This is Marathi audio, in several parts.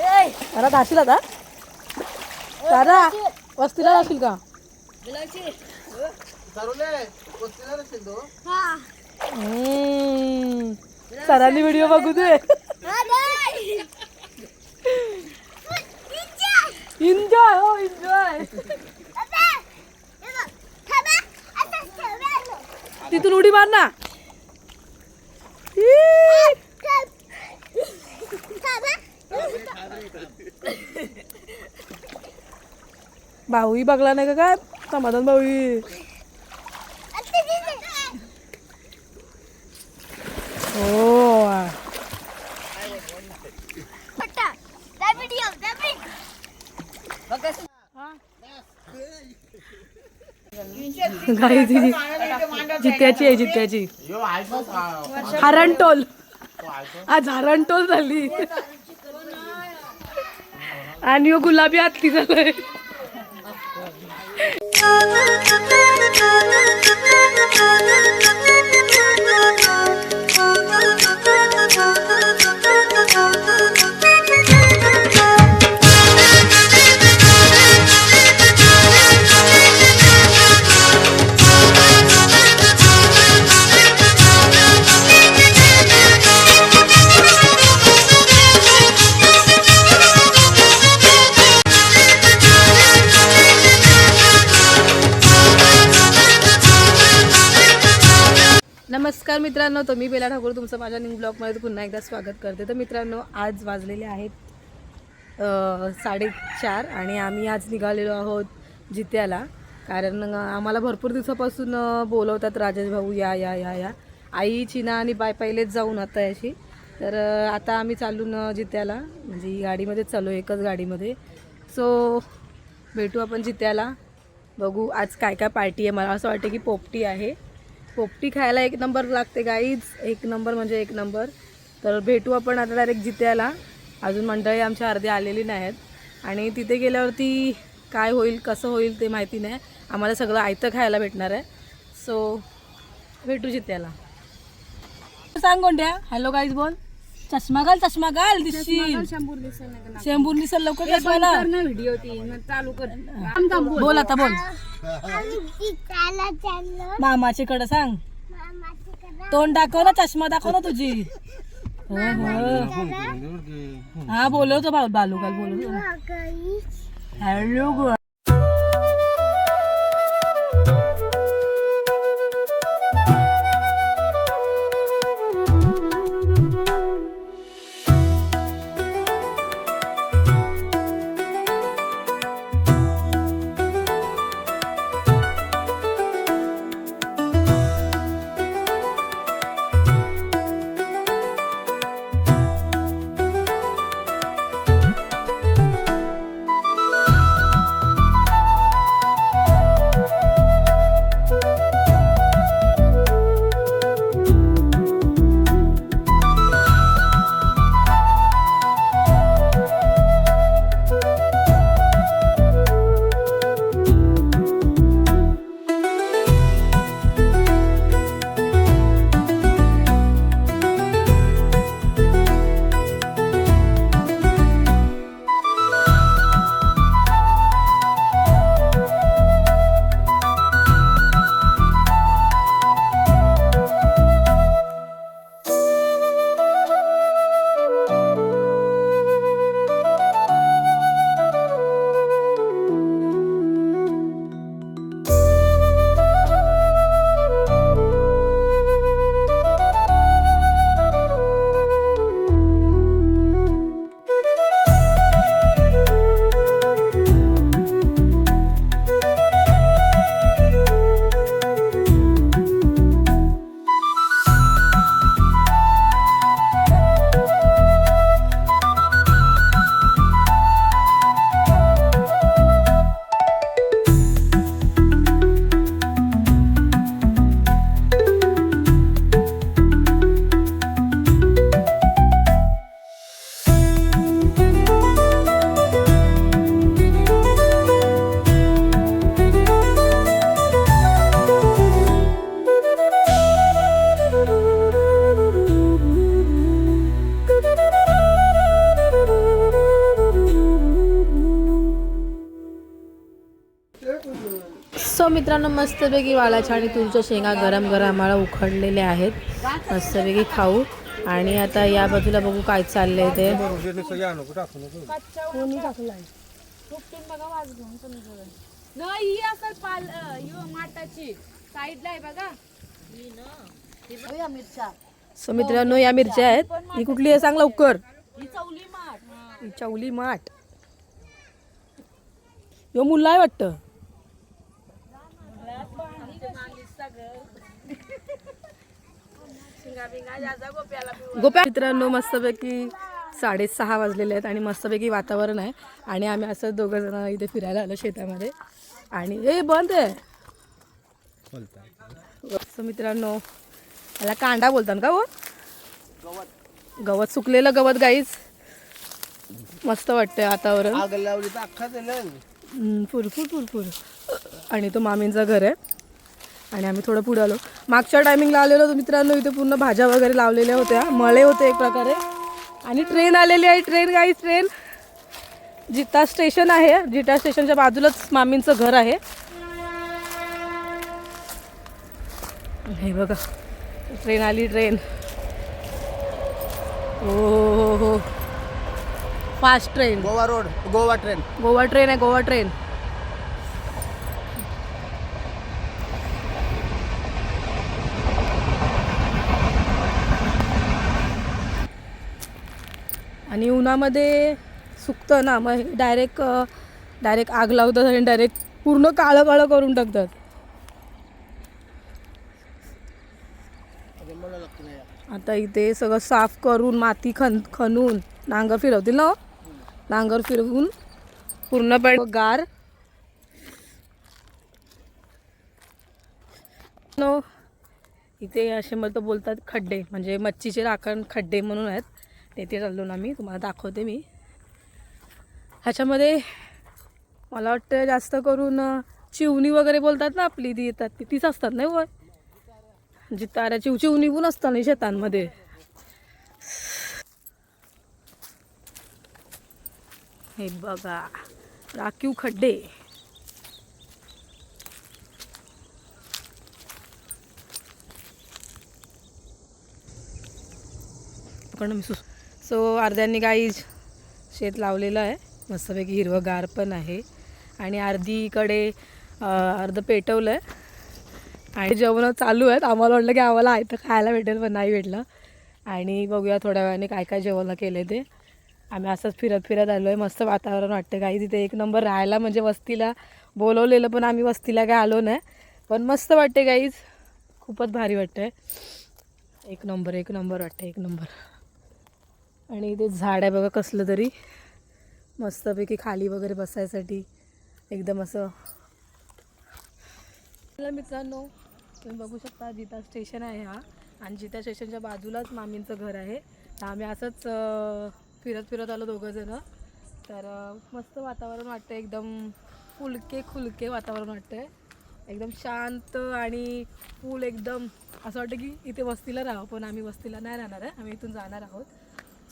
अरे घाशील आता? दादा वस्तीला जाशील का? हम्म. सरांनी व्हिडिओ बघू दे. एन्जॉय हो एन्जॉय तिथून उडी मार ना. ई. भाऊही बघला नाही का काय? समाधान भाऊही हो गाई जित्याची आहे जित्याची. हरणटोल. आज हरणटोल झाली. आणि गुलाबी हत्ती झालंय. होतं मी बेला ठाकूर तुमचं माझ्या न्यू ब्लॉगमध्ये पुन्हा एकदा स्वागत करते. तर मित्रांनो आज वाजलेले आहेत साडेचार आणि आम्ही आज निघालेलो आहोत जित्याला. कारण आम्हाला भरपूर दिवसापासून बोलवतात राजेश भाऊ या या या या. आई चिना आणि बाय पहिलेच जाऊन आता याशी तर आता आम्ही चालून जित्याला म्हणजे गाडीमध्ये चालू एकच गाडीमध्ये. सो भेटू आपण जित्याला. बघू आज काय काय पार्टी आहे. मला असं वाटतं की पोपटी आहे. पोपटी खायला एक नंबर लागते गाईज एक नंबर म्हणजे एक नंबर. तर भेटू आपण आता डायरेक्ट जित्याला. अजून मंडळी आमच्या अर्धे आलेली नाहीत. आणि तिथे गेल्यावरती काय होईल कसं होईल ते माहिती नाही. आम्हाला सगळं आयतं खायला भेटणार आहे. सो भेटू जित्याला. सांग कोणत्या हॅलो गाईज बोल. चष्मा घाल चष्मा घाल दिसशील. शंभूर दिसल लवकर. व्हिडिओ ती चालू कर. बोल. आता बोल. मामाची कडे सांग. तोंड दाखव ना चष्मा दाखव ना तुझी. हो, हो. हा बोलवतो बालू काल बोलवतो हॅलो मस्तपैकी वालाच्या आणि तुमच्या शेंगा गरम गरम आम्हाला उखडलेल्या आहेत. मस्तपैकी खाऊ. आणि आता या बाजूला बघू काय चाललंय ते. सो मित्रांनो या मिरच्या आहेत. ही कुठली आहे? चांगला लवकर. चौली चवली माठ. यो मुल्ला आहे वाटतं. गोप्या मित्रांनो मस्तपैकी साडेसहा वाजलेले आहेत आणि मस्तपैकी वातावरण आहे. आणि आम्ही असं दोघं जण इथे फिरायला आलो शेतामध्ये. आणि ए बंद आहे. मित्रांनो याला कांडा बोलतात का हो? गवत सुकलेलं गवत गाईच मस्त वाटतंय वातावरण. फुरफुर फुरफुर. आणि तो मामींचं घर आहे. आणि आम्ही थोडं पुढे आलो. मागच्या टायमिंगला आलेलो होतो मित्रांनो इथे पूर्ण भाज्या वगैरे लावलेल्या होत्या. मळे होते एक प्रकारे. आणि ट्रेन आलेली आहे. ट्रेन काही ट्रेन जिता स्टेशन आहे. जिता स्टेशनच्या बाजूलाच मामींचं घर आहे. हे बघा. ट्रेन आली ट्रेन हो हो हो fast train Goa road Goa train Goa train आहे गोवा ट्रेन आणि उन्हामध्ये सुकतं ना मग डायरेक्ट डायरेक्ट आग लावतात आणि डायरेक्ट पूर्ण काळं काळं करून टाकतात. आता इथे सगळं साफ करून माती खन खणून नांगर फिरवतील ना हो? नांगर फिरवून पूर्णपणे गार नो हो? इथे असे मग बोलतात खड्डे म्हणजे मच्छीचे राखण खड्डे म्हणून आहेत. तेथे चाललो ना मी तुम्हाला दाखवते मी. ह्याच्यामध्ये मला वाटतं जास्त करून चिवणी वगैरे बोलतात ना आपली ती येतात ती तीच असतात नाही वय जी ताऱ्या चिव चिवणी पण असतात ना शेतांमध्ये. हे बघा राखीव खड्डे. पण मी सो अर्ध्यांनी काही शेत लावलेलं आहे. मस्तपैकी हिरवंगार पण आहे. आणि अर्धीकडे अर्धं अर्ध पेटवलं आहे आणि जेवण चालू आहेत. आम्हाला वाटलं की आम्हाला आयतं खायला भेटेल पण नाही भेटलं. आणि बघूया थोड्या वेळाने काय काय जेवण केलं ते. आम्ही असंच फिरत फिरत आलो आहे मस्त वातावरण वाटतं. काही तिथे एक नंबर राहायला म्हणजे वस्तीला बोलवलेलं पण आम्ही वस्तीला काय आलो नाही. पण मस्त वाटते गाईज खूपच भारी वाटतं एक नंबर एक नंबर वाटतं एक नंबर. आणि इथे झाड आहे बघा कसलं तरी. मस्तपैकी खाली वगैरे बसायसाठी एकदम असं. मित्रांनो तुम्ही बघू शकता जिता स्टेशन आहे हा. आणि जिता स्टेशनच्या बाजूलाच मामींचं घर आहे. तर आम्ही असंच फिरत फिरत आलो दोघंजणं. तर मस्त वातावरण वाटतं एकदम फुलके खुलके वातावरण वाटतं एकदम शांत आणि फुल एकदम असं वाटतं की इथे वस्तीला राहावं पण आम्ही वस्तीला नाही राहणार आहे. आम्ही इथून जाणार आहोत.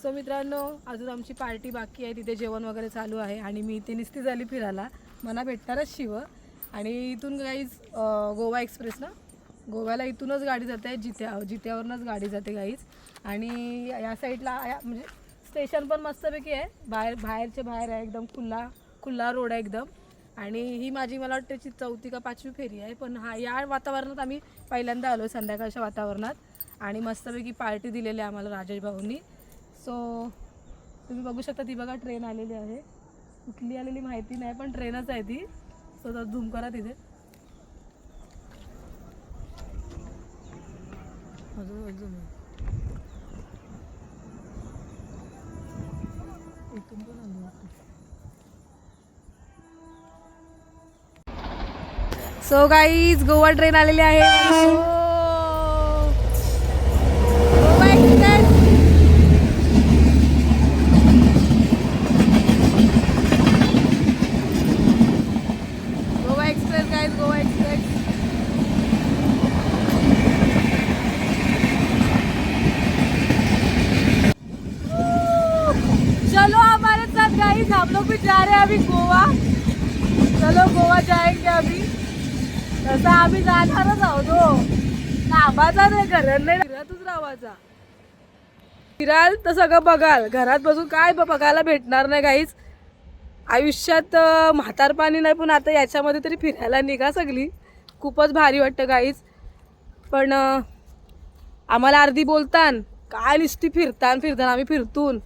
सो मित्रांनो अजून आमची पार्टी बाकी आहे. तिथे जेवण वगैरे चालू आहे आणि मी इथे निस्ती झाली फिरायला. मला भेटणारच शिव. आणि इथून गाईज गोवा एक्सप्रेस ना? गोव्याला इथूनच गाडी जाते जित्या जित्यावरूनच गाडी जाते गाईज आणि या साईडला या- म्हणजे स्टेशन पण मस्तपैकी आहे. बाहेर बाहेरचे बाहेर आहे एकदम खुल्ला खुल्ला रोड आहे एकदम. आणि ही माझी मला वाटते ची चौथी का पाचवी फेरी आहे. पण हा या वातावरणात आम्ही पहिल्यांदा आलो संध्याकाळच्या वातावरणात. आणि मस्तपैकी पार्टी दिलेली आहे आम्हाला राजेश भाऊंनी. सो तुम्ही बघू शकता ती बघा ट्रेन आलेली आहे. कुठली आलेली माहिती नाही पण ट्रेनच आहे ती. सो तर झूम करा तिथे. अजून अजून. इथून पण आली वाटतं. सो गाईज गोवा ट्रेन आलेली आहे Goa express Goa express guys Goa express चलो हमारे साथ गाइस हम लोग भी जा रहे हैं अभी गोवा चलो गोवा जाएंगे अभी तसं आधारच जाणारच आहोत कामाचा नाही घरात नाही. घरातच राहायचा फिराल तर सगळं बघाल. घरात बसून काय बघायला भेटणार नाही काहीच. आयुष्यात म्हातार म्हातारपाणी नाही पण आता याच्यामध्ये तरी फिरायला निघा सगळी. खूपच भारी वाटतं काहीच. पण आम्हाला अर्धी बोलतान. काय नुसती फिरतान फिरतान आम्ही फिरतून.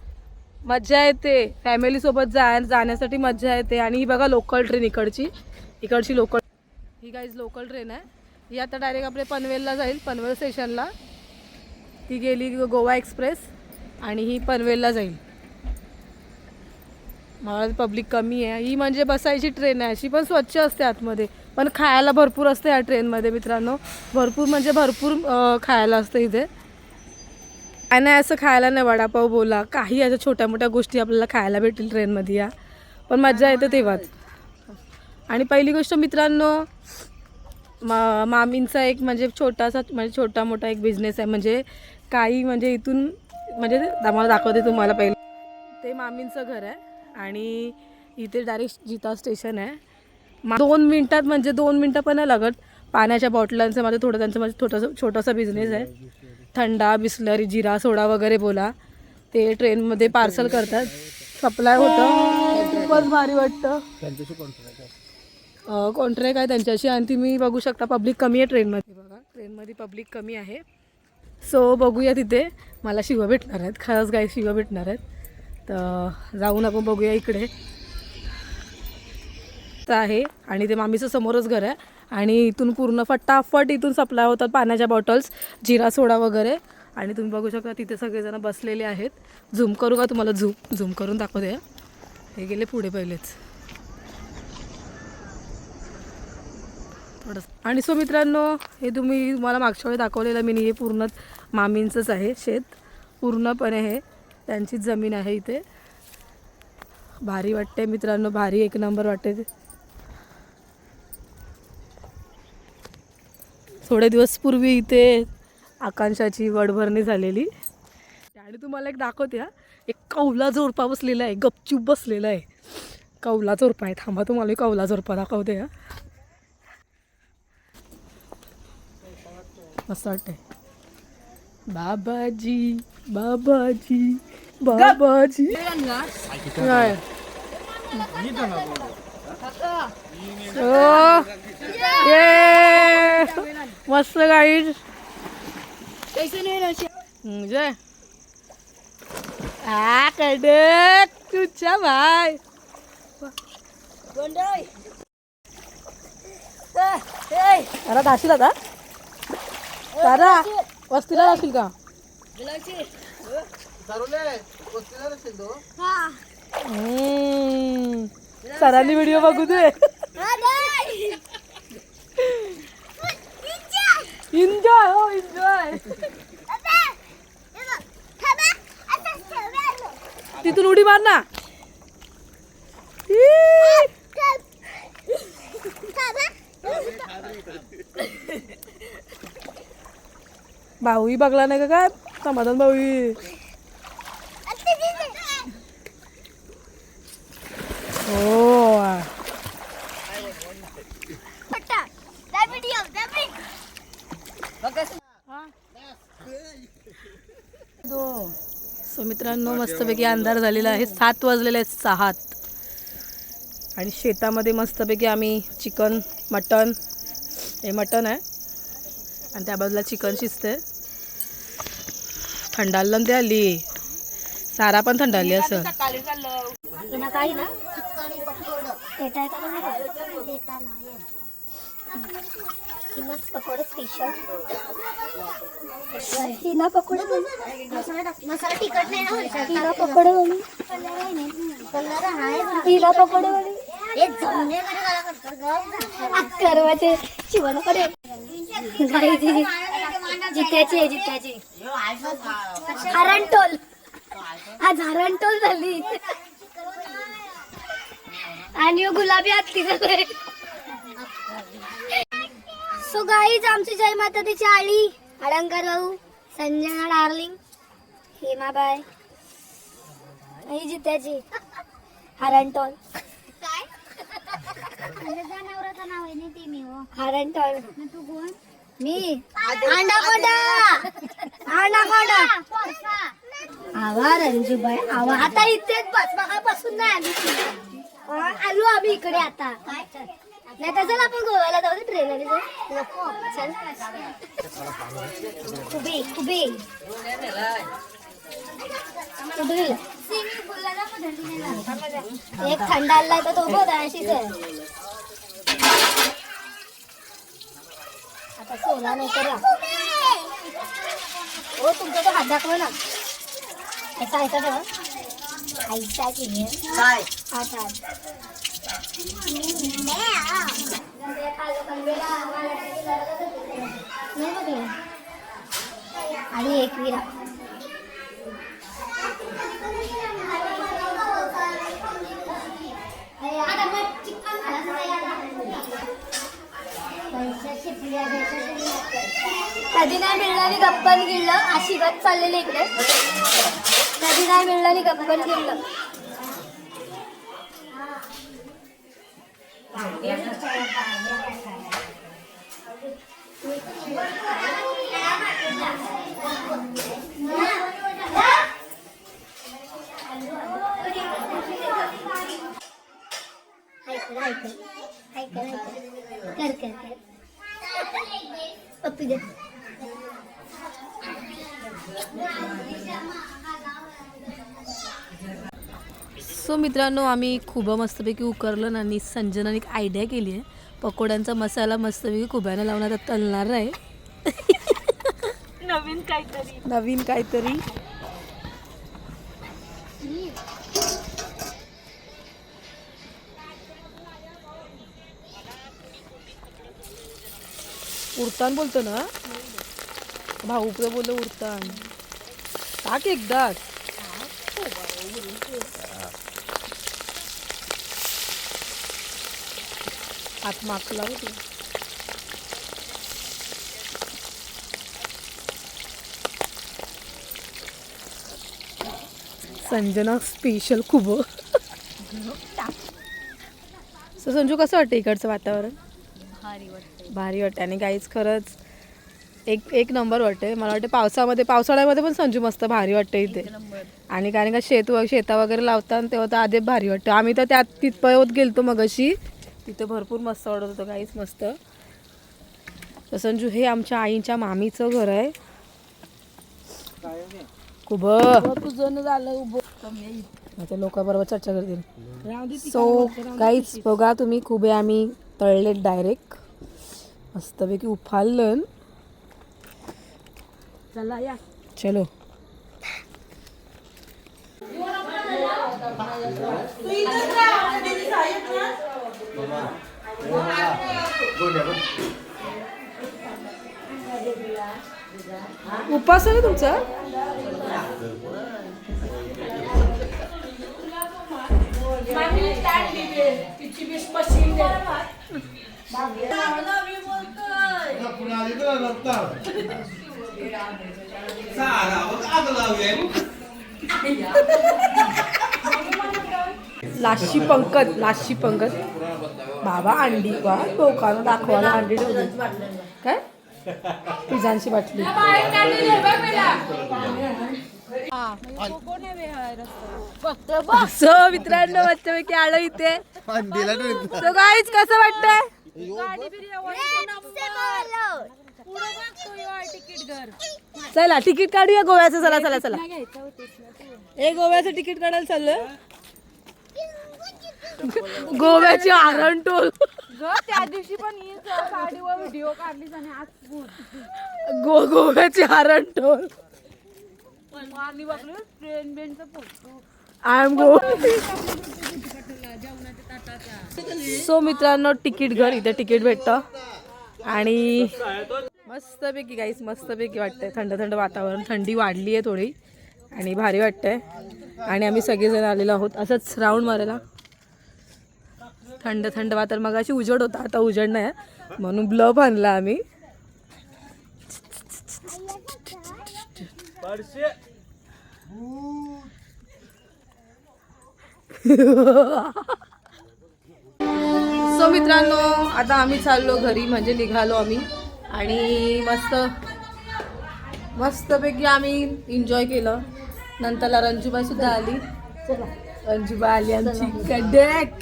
मज्जा येते. फॅमिलीसोबत जा जाण्यासाठी मज्जा येते. आणि ही बघा लोकल ट्रेन इकडची. इकडची लोकल ही काहीच लोकल ट्रेन आहे. ही आता डायरेक्ट आपल्या पनवेलला जाईल पनवेल स्टेशनला ती गेली गोवा एक्सप्रेस आणि ही पनवेलला जाईल. मला पब्लिक कमी आहे. ही म्हणजे बसायची ट्रेन आहे. अशी पण स्वच्छ असते आतमध्ये. पण खायला भरपूर असते या ट्रेनमध्ये मित्रांनो. भरपूर म्हणजे भरपूर खायला असतं इथे. आणि असं खायला नाही वडापाव बोला. काही अशा छोट्या मोठ्या गोष्टी आपल्याला खायला भेटेल ट्रेनमध्ये या. पण मजा येते तेव्हाच. आणि पहिली गोष्ट मित्रांनो मा मामींचा एक म्हणजे छोटासा म्हणजे छोटा मोठा एक बिझनेस आहे. म्हणजे काही म्हणजे इथून म्हणजे मला दाखवते तुम्हाला पहिले. ते मामींचं घर आहे आणि इथे डायरेक्ट जिता स्टेशन आहे. मा दोन मिनटात म्हणजे दोन मिनटं पण नाही लागत. पाण्याच्या बॉटलांचं माझं थोडं त्यांचं माझं छोटंसं छोटासा बिझनेस आहे. थंडा बिस्लरी जिरा सोडा वगैरे बोला. ते ट्रेनमध्ये पार्सल करतात. सप्लाय होतं. खूपच भारी वाटतं. त्यांच्याशी कॉन्ट्रॅक्ट आहे त्यांच्याशी आणि तुम्ही बघू शकता पब्लिक कमी आहे ट्रेनमध्ये बघा ट्रेनमध्ये पब्लिक कमी आहे. सो बघूया तिथे. मला शिवा भेटणार आहेत. खरंच काय शिव भेटणार आहेत. तर जाऊन आपण बघूया इकडे. तर आहे आणि ते मामीचं समोरच घर आहे. आणि इथून पूर्ण फटाफट इथून सप्लाय होतात पाण्याच्या बॉटल्स जिरा सोडा वगैरे. आणि तुम्ही बघू शकता तिथे सगळेजण बसलेले आहेत. झूम करू का तुम्हाला? झूम झूम करून दाखवते. हे गेले पुढे पहिलेच. थोडंसं. आणि सो मित्रांनो हे तुम्ही मला मागच्या वेळी दाखवलेलं मी हे पूर्ण मामींचंच आहे शेत. पूर्णपणे हे त्यांचीच जमीन आहे इथे. भारी वाटते मित्रांनो भारी एक नंबर वाटते थोडे दिवस पूर्वी इथे आकांक्षाची वडभरणी झालेली. आणि तुम्हाला एक दाखवते हा. एक कौला जोरपा बसलेला आहे गपचूप बसलेला आहे. कौला जोरपा आहे थांबा तुम्हाला कौला जोरपा दाखवते हा. मस्त वाटतंय बाबाजी बाबाजी बाबाजी. ये! मस्त गाईड जय आ कडक तुझ्या भाई अरे दाशील आता दादा वस्तीला जाशील का हम्म. सरांनी व्हिडिओ बघू दे एन्जॉय हो एन्जॉय तिथून उडी मार ना ई. भाऊही बघला नाही का काय? समाधान भाऊही. हो सो मित्रांनो मस्तपैकी अंधार झालेला आहे. सात वाजलेले आहेत सात. आणि शेतामध्ये मस्तपैकी आम्ही चिकन मटन हे मटन आहे. आणि त्या बाजूला चिकन शिजते थंडाला ते आली. सारा पण थंडाली असं. पकोडे मसाला तिखट नाही पकोडे पकोडे बनवू करवाचे शिवणकडे जित्याची आहे जित्याची. हरणटोल आज हरणटोल झाली. आणि गुलाबी हत्ती झाले. सो गाईज आमची जय माता तिची आळी अलंकार भाऊ संजना डार्लिंग हेमाबाई ही जित्याची. हरणटोल जनावराचं नाव आहे ना ते मी हरणटळ तू कोण? मी? आवा रंजूबाई आवा. आता इथेच बस मगापासून नाही आली. आलो आम्ही इकडे आता. नाही तर चल आपण गोव्याला जाऊ ट्रेन नको चल. उभे उभे. एक थंड आलाय तर तो बघ अशीच आहे आता सोला नाही तर हो तुमचा तो हात दाखवा ना. असा ऐका ठेवा आईचा की काय? हात हात. आणि एक विरा. कधी नाही मिळलं आणि गप्पन गिळलं अशी गत चाललेली इकडे. कधी नाही मिळलं आणि गप्पन गिळलं ऐकलं कर कर कर पप्पी दे सो मित्रांनो आम्ही खूप मस्तपैकी उकरलं आणि संजनाने एक आयडिया केली आहे. पकोड्यांचा मसाला मस्तपैकी खुब्यानं लावून आता तलणार आहे. नवीन काहीतरी. नवीन काहीतरी. उरतान बोलतो ना? भाऊ पुढे बोललो उरतान टाक एकदाच हात मागला होती संजना स्पेशल खूप. संजू कसं वाटतं इकडचं वातावरण? भारी वाटतं भारी वाटतं आणि काहीच खरंच एक एक नंबर वाटते मला वाटते पावसामध्ये पावसाळ्यामध्ये पण संजू मस्त भारी वाटते इथे. आणि कारण का शेत शेता वगैरे लावतात तेव्हा तर आधी भारी वाटतं. आम्ही तर त्यात तिथपर्यंत गेलतो मग अशी तिथे भरपूर मस्त वाटत होतं काहीच मस्त. तर संजू हे आमच्या आईच्या मामीचं घर आहे. खूप तुझं झालं उभं. आता लोकांबरोबर चर्चा करतील. सो काहीच बघा तुम्ही खुबे आम्ही. तळले डायरेक्ट. मस्तपैकी उफाललं चला या. चलो. उपास आहे ना तुमचा? लाशी पंकज लाशी पंकज. बाबा अंडी वा लोकांना दाखवायला अंडी ठेवली. काय? पिझांची बाटली. सो मित्रांनो मस्तपैकी आलो इथे. सो गाईच कसं वाटतंय? चला तिकीट काढूया गोव्याचं चला चला चला. ए गोव्याचं तिकीट काढायला चाललोय? गोव्याची आरण टोल. ग त्या दिवशी पण ही गाडीवर व्हिडिओ काढलीस आणि आज गो गोव्याची ट्रेन बेनचा आय एम गो सो मित्रांनो तिकीट घर इथे तिकीट भेटतं. आणि मस्तपैकी गाईस मस्तपैकी वाटतंय. थंड थंड वातावरण थंडी वाढली आहे थोडी. आणि भारी वाटतंय. आणि आम्ही सगळेजण आलेलो आहोत असंच राऊंड मारायला. थंड थंड वातावरण. मग अशी उजड होता आता उजड नाही आहे. म्हणून ब्लब आणला आम्ही. सो मित्रांनो आता आम्ही चाललो घरी म्हणजे निघालो आम्ही. आणि मस्त मस्तपैकी आम्ही एन्जॉय केलं. नंतरला रंजूबाई सुद्धा आली. रंजूबाई आली आमची. कडेक.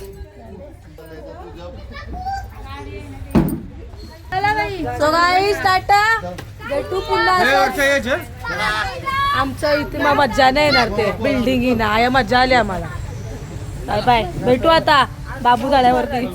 So guys tata. भेटू पुन्हा असंच. आमच्या इथे मग मज्जा नाही येणार ते. बिल्डिंग ना या मज्जा आली आम्हाला. Bye bye. भेटू आता. बाबू झाल्यावरती.